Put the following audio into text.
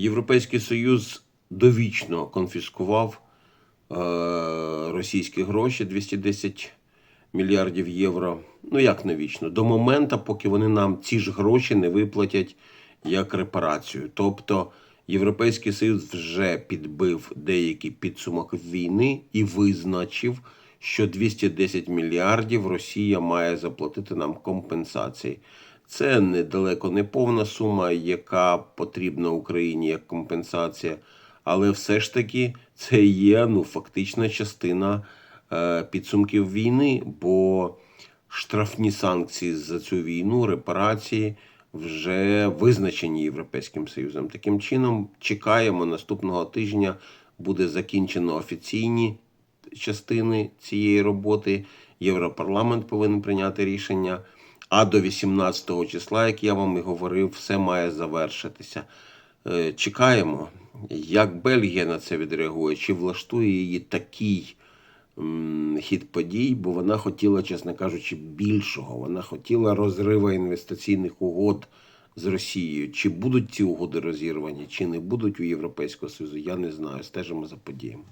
Європейський Союз довічно конфіскував е, російські гроші 210 мільярдів євро. Ну як навічно? До моменту, поки вони нам ці ж гроші не виплатять як репарацію. Тобто Європейський Союз вже підбив деякий підсумок війни і визначив, що 210 мільярдів Росія має заплатити нам компенсації. Це недалеко не повна сума, яка потрібна Україні як компенсація, але все ж таки це є ну, фактична частина е, підсумків війни, бо штрафні санкції за цю війну, репарації вже визначені Європейським Союзом. Таким чином, чекаємо наступного тижня буде закінчено офіційні частини цієї роботи. Європарламент повинен прийняти рішення. А до 18 числа, як я вам і говорив, все має завершитися. Е, Чекаємо, як Бельгія на це відреагує, чи влаштує її такий хід подій, бо вона хотіла, чесно кажучи, більшого. Вона хотіла розриву інвестиційних угод з Росією. Чи будуть ці угоди розірвані, чи не будуть у Європейського Союзу, я не знаю. Стежимо за подіями.